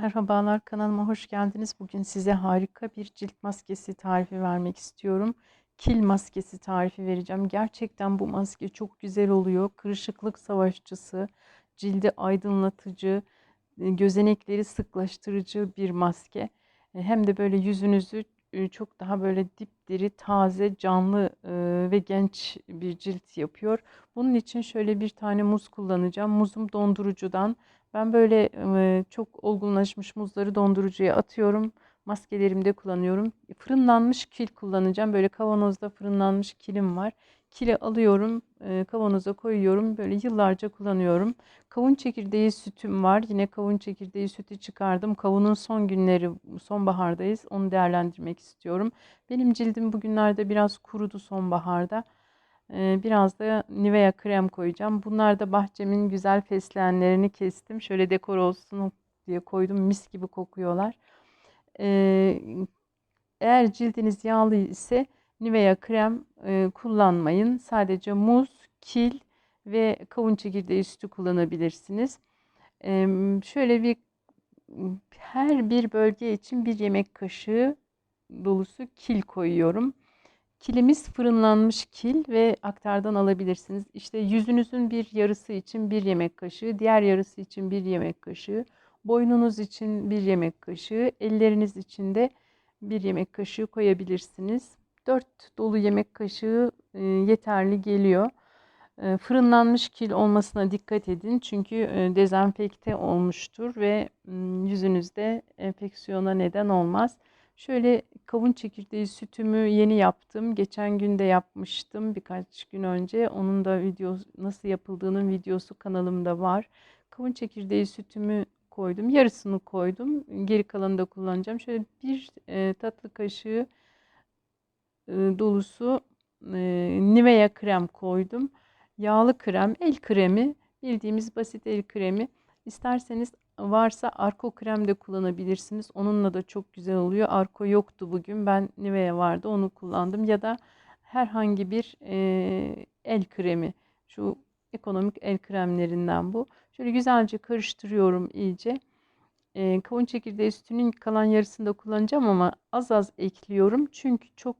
Merhabalar kanalıma hoş geldiniz. Bugün size harika bir cilt maskesi tarifi vermek istiyorum. Kil maskesi tarifi vereceğim. Gerçekten bu maske çok güzel oluyor. Kırışıklık savaşçısı, cildi aydınlatıcı, e, gözenekleri sıklaştırıcı bir maske. E, Hem de böyle yüzünüzü e, çok daha böyle dipdiri, taze, canlı ve genç bir cilt yapıyor. Bunun için şöyle bir tane muz kullanacağım. Muzum dondurucudan. Ben böyle çok olgunlaşmış muzları dondurucuya atıyorum. Maskelerimde kullanıyorum. Fırınlanmış kil kullanacağım. Böyle kavanozda fırınlanmış kilim var. Kili alıyorum, kavanoza koyuyorum. Böyle yıllarca kullanıyorum. Kavun çekirdeği sütüm var. Yine kavun çekirdeği sütü çıkardım. Kavunun son günleri, sonbahardayız. Onu değerlendirmek istiyorum. Benim cildim bugünlerde biraz kurudu sonbaharda. Ee, Biraz da Nivea krem koyacağım. Bunlar da bahçemin güzel fesleğenlerini kestim. Şöyle dekor olsun diye koydum. Mis gibi kokuyorlar. Ee, eğer cildiniz yağlı ise Nivea krem e, kullanmayın. Sadece muz, kil ve kavun çekirdeği sütü kullanabilirsiniz. Ee, şöyle bir her bir bölge için bir yemek kaşığı dolusu kil koyuyorum. Kilimiz fırınlanmış kil ve aktardan alabilirsiniz. İşte yüzünüzün bir yarısı için bir yemek kaşığı, diğer yarısı için bir yemek kaşığı, boynunuz için bir yemek kaşığı, elleriniz için de bir yemek kaşığı koyabilirsiniz. 4 dolu yemek kaşığı e, yeterli geliyor. E, Fırınlanmış kil olmasına dikkat edin çünkü e, dezenfekte olmuştur ve yüzünüzde enfeksiyona neden olmaz. Şöyle kavun çekirdeği sütümü yeni yaptım. Geçen gün de yapmıştım birkaç gün önce. Onun da video nasıl yapıldığının videosu kanalımda var. Kavun çekirdeği sütümü koydum. Yarısını koydum. Geri kalanını da kullanacağım. Şöyle bir e, tatlı kaşığı e, dolusu e, Nivea krem koydum. Yağlı krem, el kremi, bildiğimiz basit el kremi. İsterseniz varsa Arko krem de kullanabilirsiniz. Onunla da çok güzel oluyor. Arko yoktu bugün. Ben Nivea vardı onu kullandım. Ya da herhangi bir e, el kremi. Şu ekonomik el kremlerinden bu. Şöyle güzelce karıştırıyorum iyice. E, kavun çekirdeği sütünün kalan yarısını da kullanacağım ama az az ekliyorum. Çünkü çok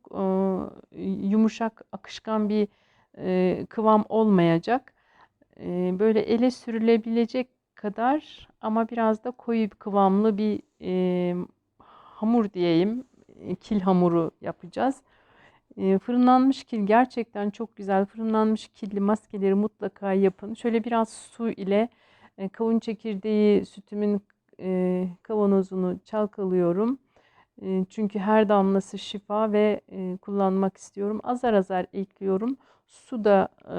e, yumuşak, akışkan bir e, kıvam olmayacak. E, böyle ele sürülebilecek kadar ama biraz da koyu bir kıvamlı bir e, hamur diyeyim. Kil hamuru yapacağız. E, fırınlanmış kil gerçekten çok güzel. Fırınlanmış killi maskeleri mutlaka yapın. Şöyle biraz su ile e, kavun çekirdeği sütümün e, kavanozunu çalkalıyorum. E, çünkü her damlası şifa ve e, kullanmak istiyorum. Azar azar ekliyorum. Su da e,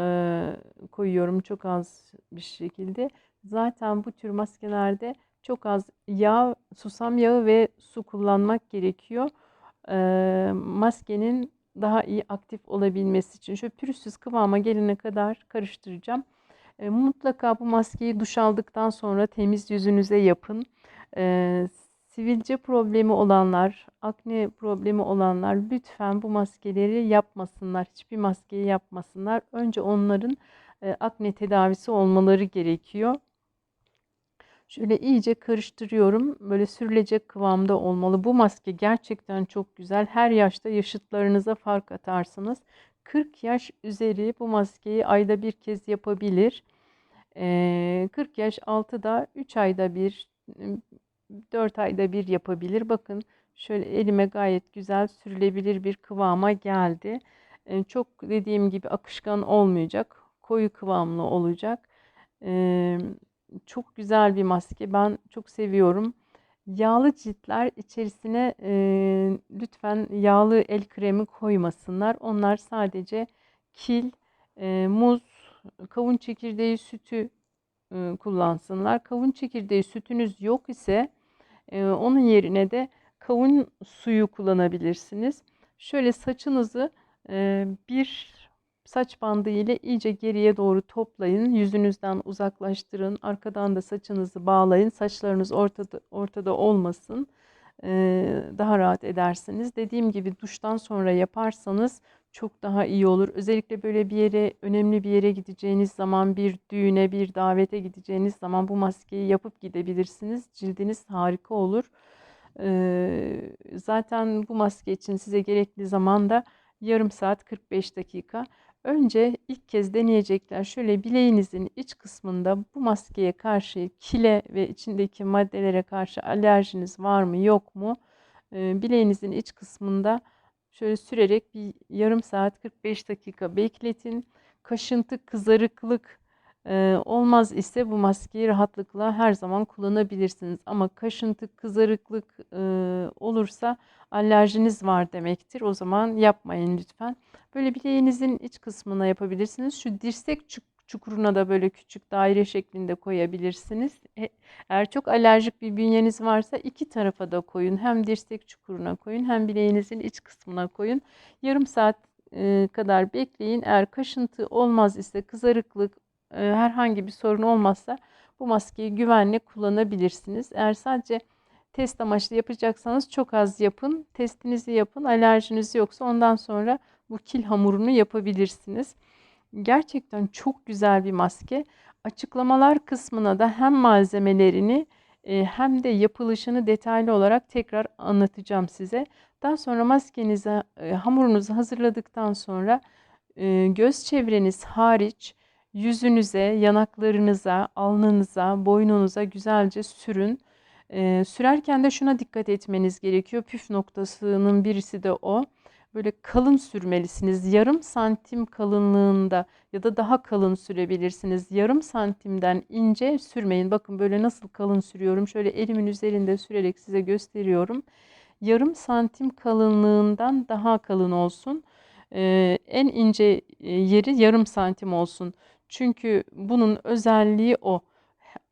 koyuyorum çok az bir şekilde. Zaten bu tür maskelerde çok az yağ, susam yağı ve su kullanmak gerekiyor. E, maskenin daha iyi aktif olabilmesi için. Şöyle pürüzsüz kıvama gelene kadar karıştıracağım. E, mutlaka bu maskeyi duş aldıktan sonra temiz yüzünüze yapın. E, sivilce problemi olanlar, akne problemi olanlar lütfen bu maskeleri yapmasınlar. Hiçbir maskeyi yapmasınlar. Önce onların e, akne tedavisi olmaları gerekiyor. Şöyle iyice karıştırıyorum. Böyle sürülecek kıvamda olmalı. Bu maske gerçekten çok güzel. Her yaşta yaşıtlarınıza fark atarsınız. 40 yaş üzeri bu maskeyi ayda bir kez yapabilir. Ee, 40 yaş altı da 3 ayda bir, 4 ayda bir yapabilir. Bakın şöyle elime gayet güzel sürülebilir bir kıvama geldi. Çok dediğim gibi akışkan olmayacak. Koyu kıvamlı olacak. Çok güzel bir maske. Ben çok seviyorum. Yağlı ciltler içerisine e, lütfen yağlı el kremi koymasınlar. Onlar sadece kil, e, muz, kavun çekirdeği sütü e, kullansınlar. Kavun çekirdeği sütünüz yok ise e, onun yerine de kavun suyu kullanabilirsiniz. Şöyle saçınızı e, bir saç bandı ile iyice geriye doğru toplayın. Yüzünüzden uzaklaştırın. Arkadan da saçınızı bağlayın. Saçlarınız ortada, ortada olmasın. eee, daha rahat edersiniz. Dediğim gibi duştan sonra yaparsanız çok daha iyi olur. Özellikle böyle bir yere, önemli bir yere gideceğiniz zaman, bir düğüne, bir davete gideceğiniz zaman bu maskeyi yapıp gidebilirsiniz. Cildiniz harika olur. Eee, zaten bu maske için size gerekli zaman da yarım saat 45 dakika. Önce ilk kez deneyecekler. Şöyle bileğinizin iç kısmında bu maskeye karşı kile ve içindeki maddelere karşı alerjiniz var mı yok mu? Eee, bileğinizin iç kısmında şöyle sürerek bir yarım saat 45 dakika bekletin. Kaşıntı, kızarıklık olmaz ise bu maskeyi rahatlıkla her zaman kullanabilirsiniz. Ama kaşıntı, kızarıklık olursa alerjiniz var demektir. O zaman yapmayın lütfen. Böyle bileğinizin iç kısmına yapabilirsiniz. Şu dirsek çuk- çukuruna da böyle küçük daire şeklinde koyabilirsiniz. E- Eğer çok alerjik bir bünyeniz varsa iki tarafa da koyun. Hem dirsek çukuruna koyun hem bileğinizin iç kısmına koyun. Yarım saat kadar bekleyin. Eğer kaşıntı olmaz ise kızarıklık herhangi bir sorun olmazsa bu maskeyi güvenle kullanabilirsiniz. Eğer sadece test amaçlı yapacaksanız çok az yapın. Testinizi yapın. Alerjiniz yoksa ondan sonra bu kil hamurunu yapabilirsiniz. Gerçekten çok güzel bir maske. Açıklamalar kısmına da hem malzemelerini e, hem de yapılışını detaylı olarak tekrar anlatacağım size. Daha sonra maskenize e, hamurunuzu hazırladıktan sonra e, göz çevreniz hariç yüzünüze, yanaklarınıza, alnınıza, boynunuza güzelce sürün. E, sürerken de şuna dikkat etmeniz gerekiyor. Püf noktasının birisi de o böyle kalın sürmelisiniz. Yarım santim kalınlığında ya da daha kalın sürebilirsiniz. Yarım santimden ince sürmeyin. Bakın böyle nasıl kalın sürüyorum. Şöyle elimin üzerinde sürerek size gösteriyorum. Yarım santim kalınlığından daha kalın olsun. Ee, en ince e, yeri yarım santim olsun. Çünkü bunun özelliği o.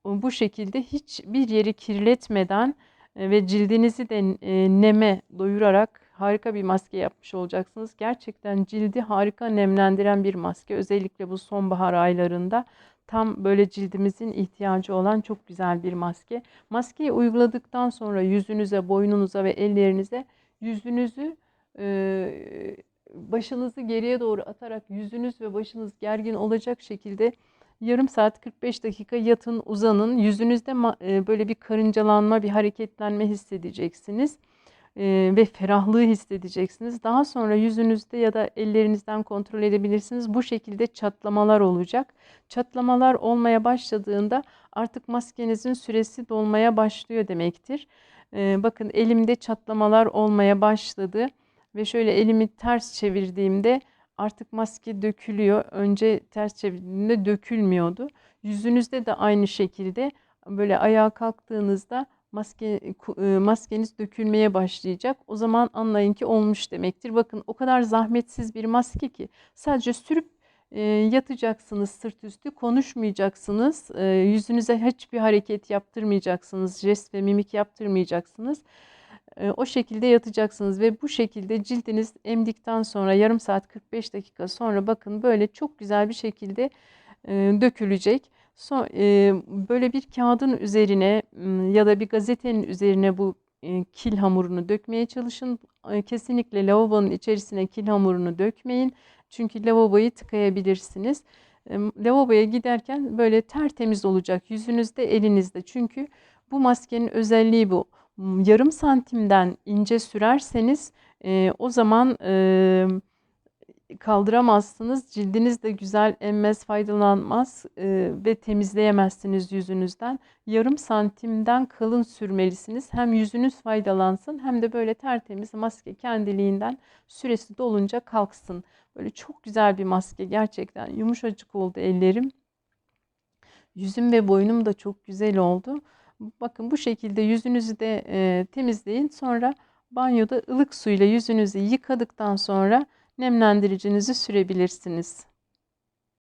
Bu şekilde hiçbir yeri kirletmeden e, ve cildinizi de e, neme doyurarak harika bir maske yapmış olacaksınız. Gerçekten cildi harika nemlendiren bir maske. Özellikle bu sonbahar aylarında tam böyle cildimizin ihtiyacı olan çok güzel bir maske. Maskeyi uyguladıktan sonra yüzünüze, boynunuza ve ellerinize yüzünüzü e, başınızı geriye doğru atarak yüzünüz ve başınız gergin olacak şekilde yarım saat 45 dakika yatın uzanın. Yüzünüzde e, böyle bir karıncalanma, bir hareketlenme hissedeceksiniz e, ve ferahlığı hissedeceksiniz. Daha sonra yüzünüzde ya da ellerinizden kontrol edebilirsiniz. Bu şekilde çatlamalar olacak. Çatlamalar olmaya başladığında artık maskenizin süresi dolmaya başlıyor demektir. E, bakın elimde çatlamalar olmaya başladı ve şöyle elimi ters çevirdiğimde artık maske dökülüyor. Önce ters çevirdiğimde dökülmüyordu. Yüzünüzde de aynı şekilde böyle ayağa kalktığınızda maske maskeniz dökülmeye başlayacak. O zaman anlayın ki olmuş demektir. Bakın o kadar zahmetsiz bir maske ki sadece sürüp e, yatacaksınız sırt üstü konuşmayacaksınız. E, yüzünüze hiçbir hareket yaptırmayacaksınız. Jest ve mimik yaptırmayacaksınız. E, o şekilde yatacaksınız ve bu şekilde cildiniz emdikten sonra yarım saat 45 dakika sonra bakın böyle çok güzel bir şekilde e, dökülecek. E, böyle bir kağıdın üzerine ya da bir gazetenin üzerine bu e, kil hamurunu dökmeye çalışın. Kesinlikle lavabonun içerisine kil hamurunu dökmeyin. Çünkü lavaboyu tıkayabilirsiniz. Lavaboya giderken böyle tertemiz olacak yüzünüzde, elinizde. Çünkü bu maskenin özelliği bu. Yarım santimden ince sürerseniz e, o zaman... E, kaldıramazsınız. Cildiniz de güzel emmez, faydalanmaz e, ve temizleyemezsiniz yüzünüzden. Yarım santimden kalın sürmelisiniz. Hem yüzünüz faydalansın hem de böyle tertemiz maske kendiliğinden süresi dolunca kalksın. Böyle çok güzel bir maske gerçekten. Yumuşacık oldu ellerim. Yüzüm ve boynum da çok güzel oldu. Bakın bu şekilde yüzünüzü de e, temizleyin. Sonra banyoda ılık suyla yüzünüzü yıkadıktan sonra nemlendiricinizi sürebilirsiniz.